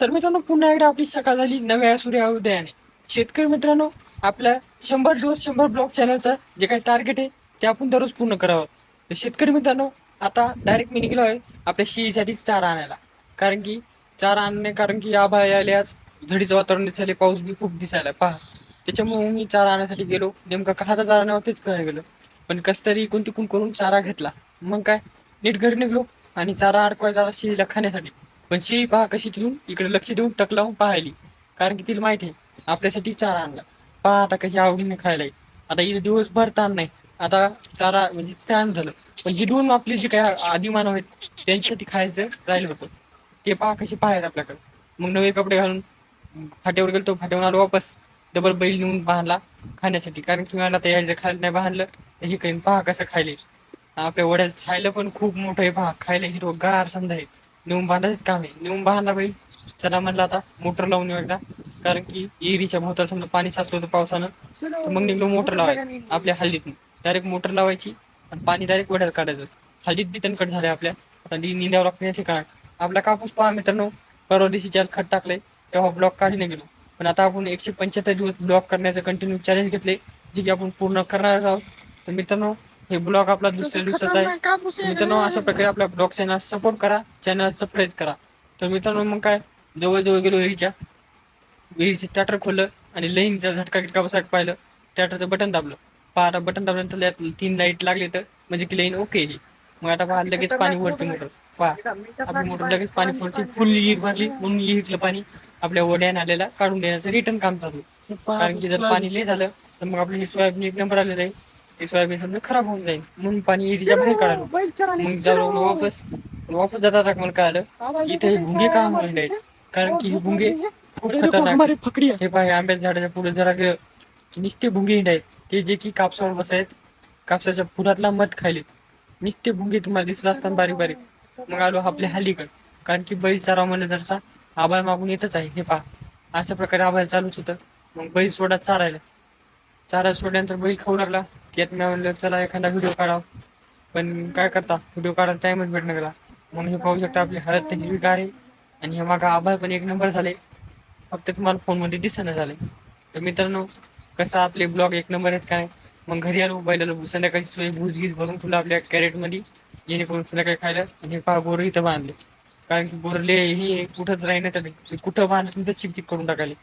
तर मित्रांनो पुन्हा एकदा आपली सकाळ झाली. नव्या सूर्या उदयाने. शेतकरी मित्रांनो आपल्या शंभर दिवस शंभर ब्लॉक चॅनलचा जे काही टार्गेट आहे ते आपण दररोज पूर्ण करावं. तर शेतकरी मित्रांनो आता डायरेक्ट मी निघलो आहे आपल्या शेळीसाठी चारा आणायला. कारण की चारा आणणे कारण की आभाळ आले आज. झडीचं वातावरण दिसायले पाऊस बी खूप दिसायला. पहा. त्याच्यामुळे मी चारा आणण्यासाठी गेलो. नेमका कशाचा चारा नाही तेच कळायला गेलो. पण कसं तरी कोणती तिकून करून चारा घेतला. मग काय? नीट घरी निघलो आणि चारा अडकवायचा शेळीला खाण्यासाठी. पण शी पहा कशी तिथून इकडे लक्ष देऊन टक लावून पाहायली कारण की तिला माहिती आहे आपल्यासाठी चारा आणला. पहा आता कशी आवडीने खायला आहे. आता इथे दिवसभर ताण नाही. आता चारा म्हणजे ताण झालं. पण जिडून आपले जे काय आधी मानव आहेत त्यांच्यासाठी खायचं राहिलं होतं. ते पहा कसे पाहायचं आपल्याकडे. मग नवे कपडे घालून फाट्यावर गेलो तो फाट्यावर आलो वापस. डबल बैल नेऊन बांधला खाण्यासाठी. कारण की मला तर यायचं खायला नाही बांधलं तर हे करीन पहा कसं खायले आपल्या वड्याला खायला पण खूप मोठं आहे पहा. खायला हिरो गार समजा आहे. नेऊन बांधायचं काम. आहे नेऊन बांधला बाई. चला म्हणलं आता मोटर लावून येऊ एकदा. कारण की इरीच्या भोवताला समजा पाणी साचलं होतं पावसानं तर मग निघलो मोटर लावायची आपल्या हल्लीतून डायरेक्ट मोटर लावायची आणि पाणी डायरेक्ट वड्याला काढायचं. हल्लीत बी तणकट झाले आपल्या. आता ती निंद्यावं लागतं या ठिकाणात. आपला कापूस पहा मित्रांनो परवा दिवशी ज्याला खत टाकलंय तेव्हा ब्लॉक काढीने गेलो पण आता आपण एकशे पंच्याहत्तर दिवस ब्लॉक करण्याचं कंटिन्यू चॅलेंज घेतले जे की आपण पूर्ण करणार आहोत. तर मित्रांनो हे ब्लॉग आपला दुसऱ्या दिवसाचा आहे. मित्रांनो अशा प्रकारे आपल्या ब्लॉग चॅनल सपोर्ट करा चॅनल सबस्क्राईब करा. तर मित्रांनो मग काय? जवळजवळ गेलो विहिरीच्या विहिरीचे स्टार्टर खोललं आणि लाईनचा झटका गिटका बसा पाहिलं. स्टार्टरचं बटन दाबलं. आता बटन दाबल्यानंतर त्यात तीन लाइट लागले तर म्हणजे की लाईन ओके आहे. मग आता पहा लगेच पाणी वरती मोटर पहा आपली मोटर लगेच पाणी पडते फुल विहीर भरली म्हणून विहिरीतलं पाणी आपल्या वड्याने आलेला काढून देण्याचं रिटर्न काम चालू. कारण की जर पाणी लय झालं तर मग आपली सोयाबीन एक नंबर आलेलं आहे. ते सोयाबीन समजा खराब होऊन जाईल म्हणून पाणी विहिरीच्या बाहेर काढायला मग जाऊ वापस वापस जाता मला कळालं की इथे हे भुंगे का म्हणले आहेत कारण की हे भुंगे खूप खतरनाक हे पाहे आंब्याच्या झाडाच्या पुढे जरा गेलं की नुसते भुंगे हिंड आहेत ते जे की कापसावर बसायत कापसाच्या फुलातला मध खायले नुसते भुंगे तुम्हाला दिसत असतात बारीक बारीक मग आलो आपल्या हल्लीकडे कारण की बैल चारा म्हणलं जरसा आबाळ मागून येतच आहे हे पहा अशा प्रकारे आबाळ चालूच होतं मग बैल सोडा चारायला चारा सोडल्यानंतर बैल खाऊ लागला. त्यात मी म्हणलं चला एखादा व्हिडिओ काढावा. पण काय करता? व्हिडिओ काढायला टाइमच भेटणं गेला म्हणून हे पाहू शकता आपली हळद तर हिरवी आहे आणि हे मागा आभाळ पण एक नंबर झाले. फक्त तुम्हाला फोनमध्ये दिसणं झाले. तर मित्रांनो कसं आपले ब्लॉग एक नंबर आहेत काय? मग घरी आलो बैलाला संध्याकाळी सोय भूस गीत भरून ठेवलं आपल्या कॅरेटमध्ये जेणेकरून संध्याकाळी खायला आणि हे पहा बोरं इथं बांधले. कारण की बोरले ही कुठंच राही तर कुठं बांधलं तुमचं चिकचिक करून टाकायले.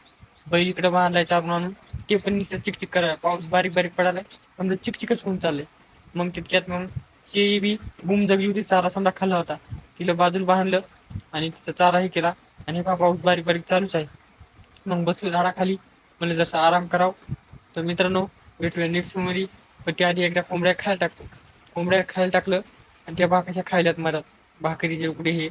बैल इकडं बांधलाय चारून आणून. ते पण नुसतं चिकचिक करायला पाऊस बारीक बारीक पडायला समजा चिकचिकच होऊन चालले मग तितक्यात मग शेळी बी गुम जगली होती चारा समजा खाल्ला होता. तिला बाजूला बांधलं आणि तिचा चाराही केला. आणि बा पाऊस बारीक बारीक चालूच आहे. मग बसलो झाडाखाली. मला जसं आराम करावं. तर मित्रांनो भेटूया नेक्स्टमध्ये. पण त्याआधी एकदा कोंबड्या खायला टाकतो. कोंबड्या खायला टाकलं आणि त्या भाकऱ्या खायल्यात भाकरी जे उकडे हे.